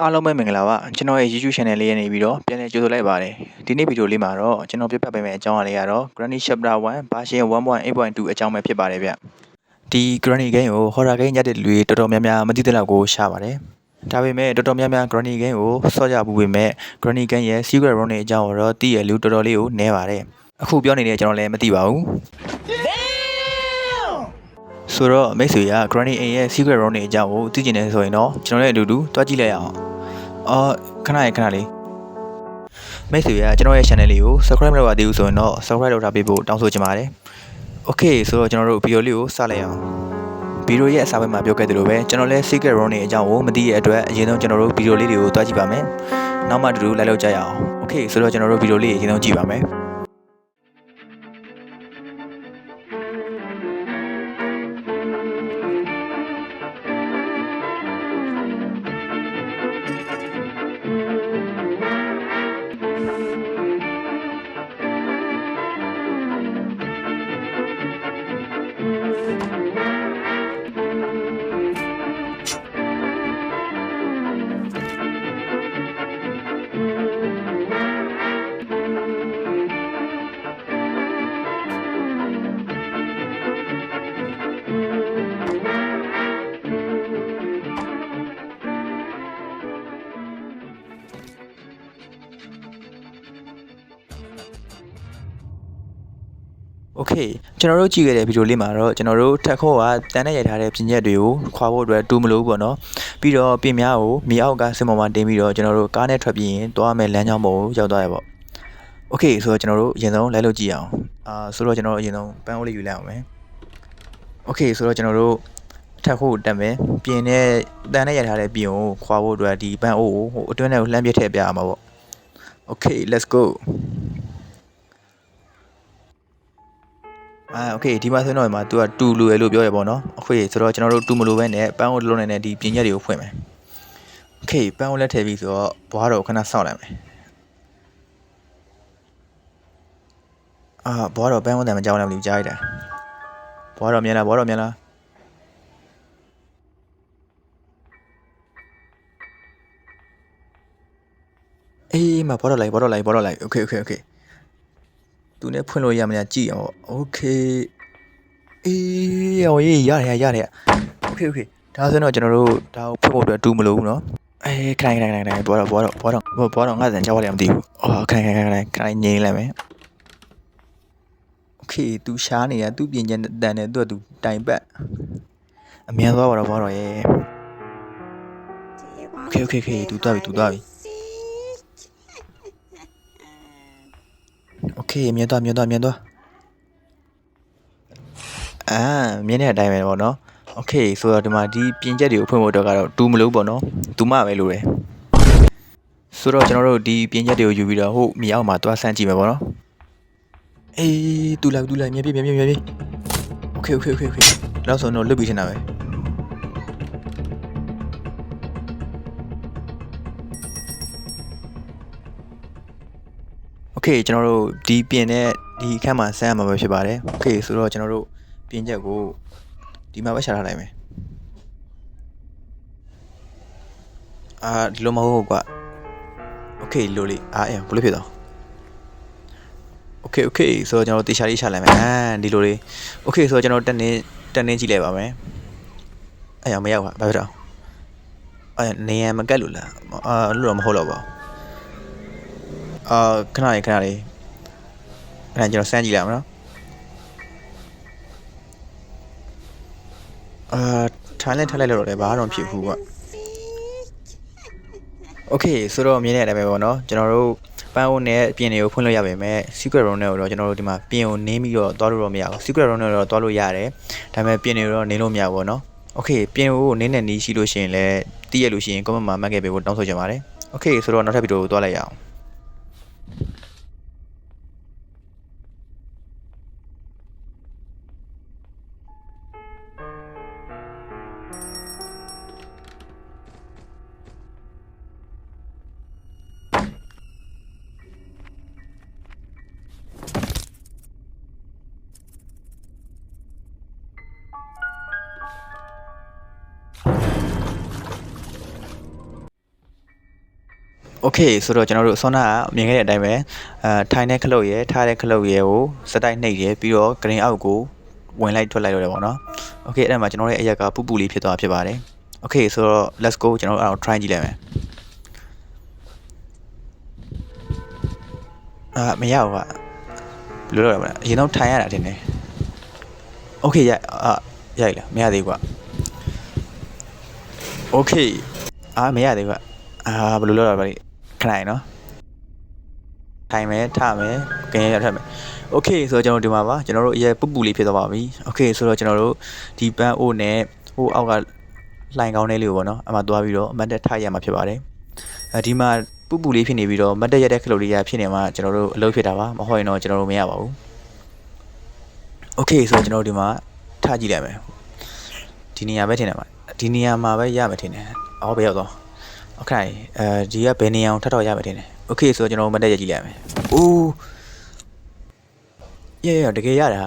အားလုံးပဲမင်္ဂလာပါကျွန်တော်ရဲ့ YouTube channel လေးရနေပြီးတော့ပြန်လည်ကြိုဆိုလိုက်ပါတယ်ဒီနေ့ဗီဒီယိုလေးမှာတော့ကျွန်တော်ပြပြပေးမယ့်အကြောင်းအရာလေးကတော့ Granny Chapter 1 version 1.8.2အကြောင်းပဲဖြစ်ပါတယ်ဗျဒီ Granny game ကို horror game ရတဲ့လူတွေတော်တော်များများမသိတဲ့လောက်ကိုရှားပါတယ်ဒါပေမဲ့တော်တော်များများ Granny game ကိုစော့ကြပူပေမဲ့ Granny game ရဲ့ secret run တွေအကြောင်းကိုတော့သိရလူတော်တော်လေးကိုနဲပါတယ်အခုပြောနေတဲ့ကျွန်တော်လည်းမသိပါဘူး ဆိုတော့မိတ်ဆွေက Granny A ရဲ့ secret run တွေအကြောင်းကိုသိကျင်နေဆိုရင်တော့ကျွန်တော်လည်းအတူတူတွားကြည့်လိုက်အောင်အော်ခဏလေးခဏလေးမိတ်ဆွေကကျွန်တော်ရဲ့ channel လေးကို subscribe မလုပ်ရသေးဘူးဆိုရင်တော့ subscribe လုပ်ထားပေးဖို့တောင်းဆိုချင်ပါတယ် Okay ဆိုတော့ကျွန်တော်တို့ဗီဒီယိုလေးကိုစလိုက်အောင်ဗီဒီယိုရဲ့အစားပိုင်းမှာပြောခဲ့သလိုပဲကျွန်တော်လည်း secret run တွေအကြောင်းကိုမသိတဲ့အတွက်အရင်ဆုံးကျွန်တော်တို့ဗီဒီယိုလေးတွေကိုတွားကြည့်ပါမယ်နောက်မှအတူတူလိုက်လောက်ကြရအောင် Okay ဆိုတော့ကျွန်တော်တို့ဗီဒီယိုလေးအရင်ဆုံးကြည့်ပါမယ် โอเคကျွန်တော်တို့ကြည့်ခဲ့တဲ့ဗီဒီယိုလေးမှာတော့ကျွန်တော်တို့ထက်ခေါ့ကတန်းနဲ့ရိုက်ထားတဲ့ပြင်ချက်တွေကိုခွာဖို့အတွက်တူးမလို့ပေါ့နော်ပြီးတော့ပြင်များကိုမြေအောက်ကစင်ပေါ်မှာတင်ပြီးတော့ကျွန်တော်တို့ကားနဲ့ထွက်ပြီးရင်သွားမယ်လမ်းကြောင်းပေါ်ကိုရောက်သွားရပေါ့โอเคဆိုတော့ကျွန်တော်တို့အရင်ဆုံးလိုက်လို့ကြည့်အောင်အာဆိုတော့ကျွန်တော်တို့အရင်ဆုံးပန်းအိုးလေးယူလိုက်အောင်မယ်โอเคဆိုတော့ကျွန်တော်တို့ထက်ခုတက်မယ်ပြင်နဲ့တန်းနဲ့ရိုက်ထားတဲ့ပြင်ကိုခွာဖို့အတွက်ဒီပန်းအိုးကိုဟိုအတွင်းထဲကိုလှမ်းပြထည့်ပြရမှာပေါ့ Okay let's go အာโอเคဒီမှာဆိုရင်တော့ဒီမှာ तू ကတူလူရယ်လို့ပြောရပေါ့နော်โอเคဆိုတော့ကျွန်တော်တို့တူမလို့ပဲနဲ့ပန်းကိုလုံးနေတဲ့ဒီပြင်ချက်တွေကိုဖွင့်မယ်โอเคပန်းကိုလက်ထည့်ပြီးဆိုတော့ဘွားတော့ခဏစောင့်လိုက်မယ်အာဘွားတော့ပန်းကိုတည်းမကြောက်လိုက်ဘူးကြားလိုက်တာဘွားတော့မြင်လားဘွားတော့မြင်လားအေးမဘွားတော့လိုက်ဘွားတော့လိုက်ဘွားတော့လိုက်โอเคโอเคโอเค သူနဲ့ဖွင့်လို့ရမလားကြည့်အောင်โอเคအေးရောရေးရတယ်ရတယ်โอเคโอเคဒါဆိုတော့ကျွန်တော်တို့ဒါကိုဖွင့်ဖို့အတွက်တူမလို့ဘူးเนาะအေးခိုင်ခိုင်ခိုင်ခိုင်ဘောတော့ဘောတော့ဘောတော့ဘောတော့ငါစံကြောက်ရတယ်မသိဘူးအော်ခိုင်ခိုင်ခိုင်ခိုင်ခိုင်ငြိမ်းလိုက်မယ်โอเค तू ရှားနေတာ तू ပြင်ကျန်တန်တယ်သူက तू တိုင်ပတ်အမြန်သွားပါတော့ဘောတော့ရေโอเคโอเคโอเค तू သွားပြီ तू သွားပြီ โอเคမြင်သွားမြင်သွားမြင်သွားအာမြင်တဲ့အတိုင်းပဲပေါ့နော်โอเคဆိုတော့ဒီမှာဒီပြင်ချက်တွေကိုဖွင့်ဖို့တော့ကတော့တူမလို့ပေါ့နော်တူမပဲလို့တယ်ဆိုတော့ကျွန်တော်တို့ဒီပြင်ချက်တွေကိုယူပြီးတော့ဟုတ်မြေအောက်မှာသွားဆန်းကြည့်မယ်ပေါ့နော်အေးတူလိုက်တူလိုက်မြင်ပြမြင်ပြမြင်ပြโอเคโอเคโอเคโอเคနောက်ဆုံးတော့လွတ်ပြီးထင်တာပဲ Okay ကျွန်တော်တို့ဒီပြင်တဲ့ဒီအခန်းမှာဆန်းရမှာပဲဖြစ်ပါတယ် Okay ဆိုတော့ကျွန်တော်တို့ပြင်ချက်ကိုဒီမှာပဲရှာထားလိုက်မယ်အာဒီလိုမဟုတ်ကွာ Okay လိုလေးအားအဲ့ဘလို့ဖြစ်တော့ Okay okay ဆိုတော့ကျွန်တော်တေချာလေးရှာလိုက်မယ်အာဒီလိုလေး Okay ဆိုတော့ကျွန်တော်တက်နေတက်နေကြည့်လိုက်ပါမယ်အဲ့ရမရောက်ပါဘာဖြစ်တော့အဲ့နေရမကက်လို့လားအာလို့တော့မဟုတ်တော့ပါဘူး အာခဏလေးခဏလေးအဲ့ဒါကျွန်တော်စမ်းကြည့်လိုက်အောင်နော်အာထိုင်လိုက်ထိုင်လိုက်လို့တော့လည်းဘာမှတော့ဖြစ်ဘူးကွာโอเคဆိုတော့မြင်တဲ့အတိုင်းပဲပေါ့နော်ကျွန်တော်တို့ပန်းအိုးနဲ့ပြင်တွေကိုဖွင့်လို့ရပါမယ် secret room နဲ့တော့ကျွန်တော်တို့ဒီမှာပြင်ကိုနင်းပြီးတော့သွားလို့တော့မရဘူး secret room နဲ့တော့သွားလို့ရတယ်ဒါပေမဲ့ပြင်တွေတော့နင်းလို့မရဘူးပေါ့နော်โอเคပြင်ကိုနင်းတဲ့နီးရှိလို့ရှိရင်လည်းတည့်ရလို့ရှိရင် comment မှာမှတ်ခဲ့ပေးဖို့တောင်းဆိုချင်ပါတယ်โอเคဆိုတော့နောက်ထပ်ဗီဒီယိုကိုသွားလိုက်ရအောင် โอเคဆိုတော့ကျွန်တော်တို့အစောနာကမြင်ခဲ့တဲ့အတိုင်းပဲအဲထိုင်တဲ့ခလုတ်ရယ်ထားတဲ့ခလုတ်ရယ်ကိုစတိုက်နှိပ်ရယ်ပြီးတော့ green out ကိုဝင်လိုက်ထွက်လိုက်တော့တယ်ပေါ့နော်โอเคအဲ့ဒါမှာကျွန်တော်ရဲ့အရက်ကပူပူလေးဖြစ်သွားဖြစ်ပါတယ်โอเคဆိုတော့ let's go ကျွန်တော်တို့အဲ့တော့ try ကြည့်လိုက်မယ်အာမရဘူးကဘယ်လိုလုပ်ရမလဲအရင်တော့ထိုင်ရတာတင်တယ်โอเคရအာရိုက်လားမရသေးဘူးကွာโอเคအာမရသေးဘူးကွာအာဘယ်လိုလုပ်ရလဲ ခဏနော်ထိုင်မယ်ထမယ်ကင်းရထမယ်โอเคဆိုတော့ကျွန်တော်ဒီမှာပါကျွန်တော်တို့အရင်ပူပူလေးဖြစ်သွားပါပြီโอเคဆိုတော့ကျွန်တော်တို့ဒီပန်းအိုးနဲ့ဟိုအောက်ကလှိုင်ကောင်းလေးလေးကိုပေါ့နော်အမှသွားပြီးတော့အမတ်တက်ထရမှာဖြစ်ပါတယ်အဲဒီမှာပူပူလေးဖြစ်နေပြီးတော့မတ်တက်ရတဲ့ခလုတ်လေးရဖြစ်နေမှာကျွန်တော်တို့အလုပ်ဖြစ်တာပါမဟုတ်ရင်တော့ကျွန်တော်တို့မရပါဘူးโอเคဆိုတော့ကျွန်တော်တို့ဒီမှာထကြည့်လိုက်မယ်ဒီနေရာပဲထင်တယ်မှာဒီနေရာမှာပဲရမယ်ထင်တယ်အော်ဘယ်ရောက်တော့ โอเคအဲဒီကဘယ်နေရာအောင်ထပ်တော့ရမယ်ထင်တယ်โอเคဆိုတော့ကျွန်တော်တို့မတ်တက်ရကြည့်လိုက်မယ်အိုးရရတကယ်ရတာ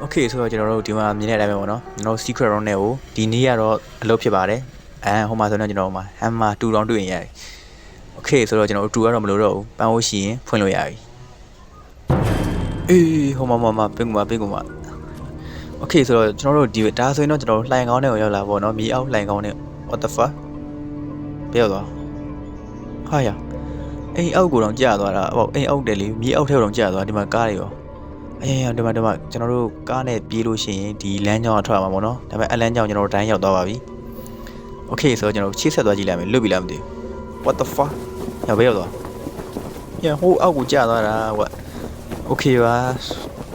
โอเคဆိုတော့ကျွန်တော်တို့ဒီမှာမြင်တဲ့အတိုင်းပဲပေါ့နော်ကျွန်တော် secret round နဲ့ကိုဒီနေ့ကတော့အလုပ်ဖြစ်ပါတယ်အဲဟိုမှာဆိုတော့ကျွန်တော်ဟိုမှာ hammer 2 round တွေ့ရင်ရတယ်โอเคဆိုတော့ကျွန်တော်တို့2ကတော့မလို့တော့ဘူးပန်းဖို့ရှိရင်ဖွင့်လို့ရပြီအေးဟိုမှာမှာမှာပင်ကူမှာပင်ကူမှာโอเคဆိုတော့ကျွန်တော်တို့ဒီဒါဆိုရင်တော့ကျွန်တော်တို့လှိုင်ကောင်းတဲ့ကိုရောက်လာပေါ့နော်မြေအောက်လှိုင်ကောင်းတဲ့ what the fuck ပြောတော့ဟာရအိမ်အောက်ကိုတော့ကြာသွားတာဟိုအိမ်အောက်တယ်လေမြေအောက်ထဲကိုတော့ကြာသွားဒီမှာကားတွေရောအေးဒီမှာဒီမှာကျွန်တော်တို့ကားနဲ့ပြေးလို့ရှိရင်ဒီလမ်းကြောင်းကထွက်မှာပေါ့နော်ဒါပေမဲ့အလမ်းကြောင်းကျွန်တော်တို့တိုင်းရောက်သွားပါပြီโอเคဆိုတော့ကျွန်တော်တို့ချိတ်ဆက်သွားကြည့်လိုက်မယ်လွတ်ပြီလားမသိဘူး what the fuck ရဘယ်ရောက်သွားညဟိုအောက်ကိုကြာသွားတာကွโอเคပါ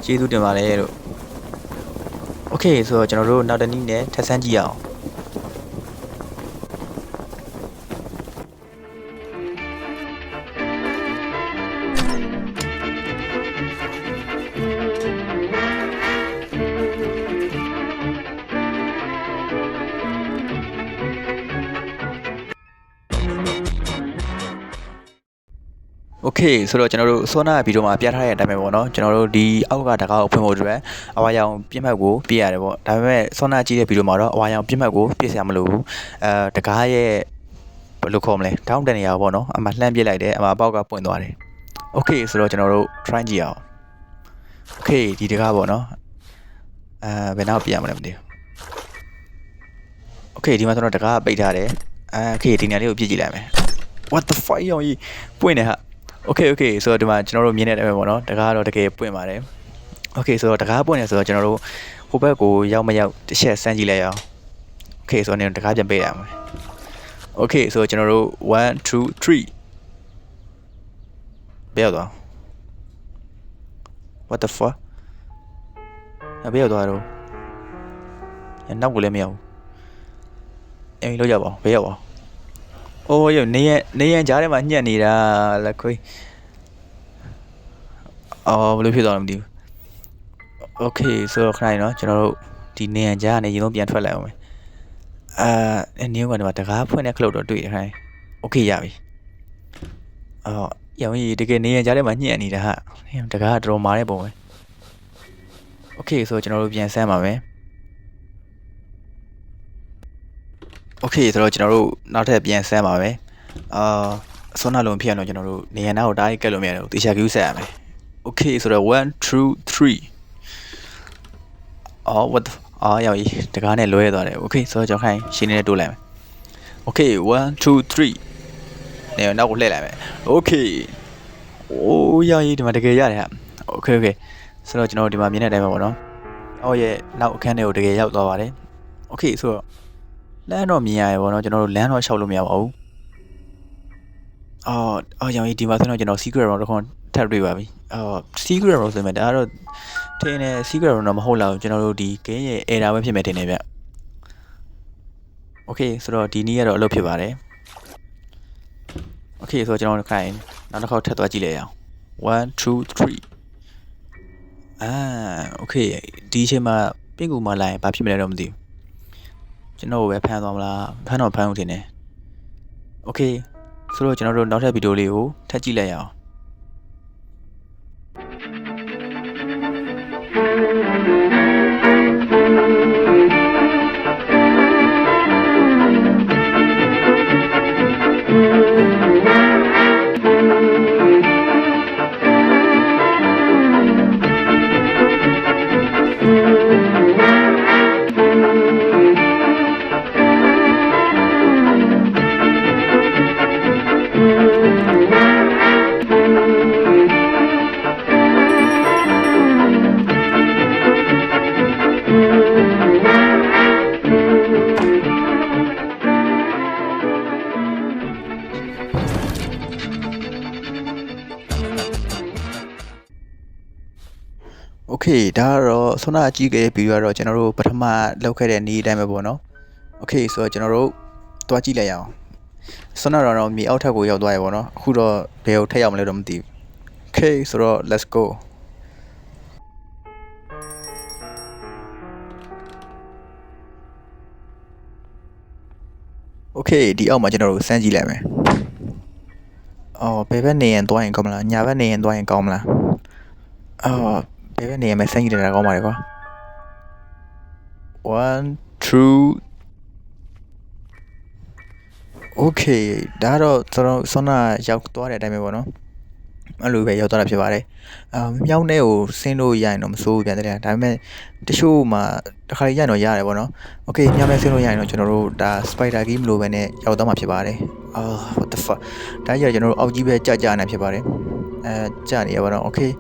ကျေးဇူးတင်ပါတယ်လို့โอเคဆိုတော့ကျွန်တော်တို့နောက်တစ်နည်းနဲ့ထပ်ဆန်းကြည့်ရအောင် โอเคဆိုတော့ကျွန်တော်တို့စောနာဗီဒီယိုမှာပြထားတဲ့အတိုင်းပဲပေါ့နော်ကျွန်တော်တို့ဒီအောက်ကတကားကိုဖွင့်ဖို့အတွက်အဝါရောင်ပြစ်မှတ်ကိုပြရတယ်ပေါ့ဒါပေမဲ့စောနာကြည့်တဲ့ဗီဒီယိုမှာတော့အဝါရောင်ပြစ်မှတ်ကိုပြစ်စရာမလိုဘူးအဲတကားရဲ့ဘယ်လိုခေါ်မလဲတောင်းတနေရပေါ့နော်အမှလှမ်းပြစ်လိုက်တယ်အမှပေါက်ကပွင့်သွားတယ်โอเคဆိုတော့ကျွန်တော်တို့ try ကြည့်အောင်โอเคဒီတကားပေါ့နော်အဲဘယ်နောက်ပြရမလဲမသိဘူးโอเคဒီမှာကျွန်တော်တကားပိတ်ထားတယ်အဲโอเคဒီနေရာလေးကိုပြစ်ကြည့်လိုက်မယ် what the fuck ရောကြီးပွင့်နေဟာ okay okay ဆိုတော့ဒီမှာကျွန်တော်တို့မြင်နေတယ်ပဲပေါ့နော်တကားတော့တကယ်ပွင့်ပါတယ် okay ဆိုတော့တကားပွင့်နေဆိုတော့ကျွန်တော်တို့ဟိုဘက်ကိုရောက်မရောက်တစ်ချက်စမ်းကြည့်လိုက်ရအောင် okay ဆိုတော့တကားပြန်ပေးရအောင် okay ဆိုတော့ကျွန်တော်တို့1 2 3ဘယ်ရောက်သွား what the fuck ဘယ်ရောက်သွားတော့ညနောက်ကိုလည်းမရောက်ဘူးအိမ်လောက်ကြပါဦးဘယ်ရောက်ပါ အိုးရနေရနေရကြားထဲမှာညက်နေတာလက်ခွေးအော်ဘယ်လိုဖြစ်သွားလဲမသိဘူးโอเคဆိုတော့ခဏနေနော်ကျွန်တော်တို့ဒီနေရကြားကနေရင်လုံးပြန်ထွက်လိုက်အောင်မယ်အာနင်းကနေမှာတကားဖွင့်တဲ့ခလုတ်တော့တွေ့တယ်ခိုင်းโอเคရပြီအော်ရောင်ကြီးတကယ်နေရကြားထဲမှာညက်နေတာဟာတကားတော်တော်မာတဲ့ပုံပဲโอเคဆိုတော့ကျွန်တော်တို့ပြန်ဆမ်းပါမယ် Okay ဆိုတော့ကျွန်တော်တို့နောက်ထပ်ပြန်ဆမ်းပါမယ်အာအစွမ်းနှလုံးဖြစ်အောင်တော့ကျွန်တော်တို့နေရနာကိုတားရိုက်ကက်လို့မရတော့တေချာ view ဆက်ရမယ် Okay ဆိုတော့1 2 3အော် what အော်ရောက်ပြီတကားနဲ့လွဲသွားတယ် Okay ဆိုတော့ကျွန်တော်ခိုင်းရှင်းနေတိုးလိုက်မယ် Okay 1 2 3နေနောက်ကိုလှည့်လိုက်မယ် Okay โอ้ရောက်ပြီဒီမှာတကယ်ရတယ်ဟာ Okay okay ဆိုတော့ကျွန်တော်ဒီမှာမြင်တဲ့အတိုင်းပါပေါ့နော်အော်ရဲ့နောက်အခန်းထဲကိုတကယ်ရောက်သွားပါတယ် Okay ဆိုတော့ လမ်းတော့မြင်ရရပေါ့နော်ကျွန်တော်တို့လမ်းတော့ရှောက်လို့မရပါဘူးအော်အော်ရောင်ကြီးဒီမှာဆိုတော့ကျွန်တော် secret round တစ်ခွန်းထပ်တွေ့ပါပြီအော် secret round ဆိုမှဒါကတော့ထင်းနေ secret round တော့မဟုတ်လားကျွန်တော်တို့ဒီ game ရဲ့ error ပဲဖြစ်မယ်ထင်တယ်ဗျ Okay ဆိုတော့ဒီနေ့ကတော့အလုပ်ဖြစ်ပါတယ် Okay ဆိုတော့ကျွန်တော်ခိုင်းနောက်တစ်ခေါက်ထပ်သွားကြည့်လိုက်အောင်1 2 3အာ okay ဒီအချိန်မှာပင့်ကူမလာရင်ဘာဖြစ်မလဲတော့မသိဘူး ကျွန်တော်ပဲဖမ်းသွားမလားဖမ်းတော့ဖမ်းဦးထင်တယ် Okay ဆိုတော့ကျွန်တော်တို့နောက်ထပ်ဗီဒီယိုလေးကိုထပ်ကြည့်လိုက်ရအောင် โอเคဒါကတော့ဆွမ်းနာအကြီးကလေးဗီဒီယိုကတော့ကျွန်တော်တို့ပထမလောက်ခဲ့တဲ့နေ့အတိုင်းပဲပေါ့နော်โอเคဆိုတော့ကျွန်တော်တို့တွားကြည့်လိုက်ရအောင်ဆွမ်းနာတော့မြေအောက်ထပ်ကိုရောက်သွားရပေါ့နော်အခုတော့ဘယ်ကိုထက်ရောက်မလဲတော့မသိဘူးโอเคဆိုတော့ let's go โอเคဒီအောက်မှာကျွန်တော်တို့စမ်းကြည့်လိုက်မယ်အော်ဘယ်ဘက်နေရင်သွားရင်ကောင်းမလားညာဘက်နေရင်သွားရင်ကောင်းမလားအော် ဘယ်ဘက်နေရင်မစမ်းကြည့်တယ်ကောင်းပါလေကွာ1 2 Okay ဒါတော့ကျွန်တော်ဆွမ်းနာရောက်သွားတဲ့အတိုင်းပဲပေါ့နော်အဲ့လိုပဲရောက်သွားတာဖြစ်ပါတယ်အာမြောင်းထဲကိုဆင်းလို့ရရင်တော့မစိုးဘူးပြန်တယ်ဒါပေမဲ့တချို့မှာတစ်ခါလေးရရင်တော့ရတယ်ပေါ့နော် Okay မြောင်းထဲဆင်းလို့ရရင်တော့ကျွန်တော်တို့ဒါ spider game လိုပဲနဲ့ရောက်သွားမှာဖြစ်ပါတယ်အာ what the fuck ဒါကြီးကကျွန်တော်တို့အောက်ကြီးပဲကြာကြာနေဖြစ်ပါတယ်အဲကြာနေရပါတော့ Okay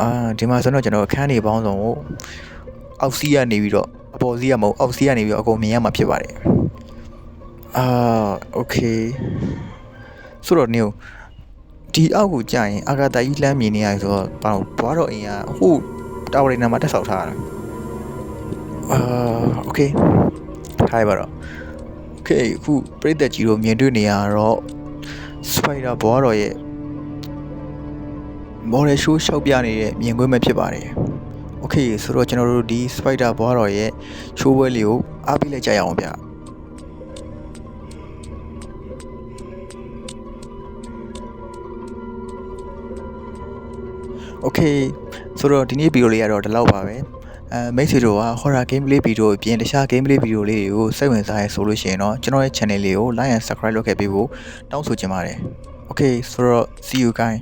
အာဒီမှာဆိုတော့ကျွန်တော်အခန်းနေပေါင်းစုံကိုအောက်စီးကနေပြီးတော့အပေါ်စီးကမဟုတ်အောက်စီးကနေပြီးတော့အကုန်မြင်ရမှာဖြစ်ပါတယ်အာ okay ဆိုတော့နေဒီအောက်ကိုကြာရင်အာဂါတာကြီးလမ်းမြင်နေရဆိုတော့ဘာလို့ဘွားတော့အင်ကဟိုတာဝရီနာမှာတက်ဆောက်ထားတာအာ okay ထားပါတော့ okay အခုပြိသက်ကြီးတို့မြင်တွေ့နေရတော့ spider ဘွားတော်ရဲ့ model show ရှောက်ပြနေတဲ့မြင်ကွင်းပဲဖြစ်ပါတယ်။ Okay ဆိုတော့ကျွန်တော်တို့ဒီ Spider ဘွားတော်ရဲ့ show ပွဲလေးကိုအားပေးလိုက်ကြရအောင်ဗျ။ Okay ဆိုတော့ဒီနေ့ဗီဒီယိုလေးကတော့ဒီလောက်ပါပဲ။အဲမိတ်ဆွေတို့က horror game play ဗီဒီယိုအပြင်တခြား game play ဗီဒီယိုလေးတွေကိုစိတ်ဝင်စားရဲဆိုလို့ရှိရင်တော့ကျွန်တော်ရဲ့ channel လေးကို like and subscribe လုပ်ခဲ့ပေးဖို့တောင်းဆိုချင်ပါတယ်။ Okay ဆိုတော့ see you guys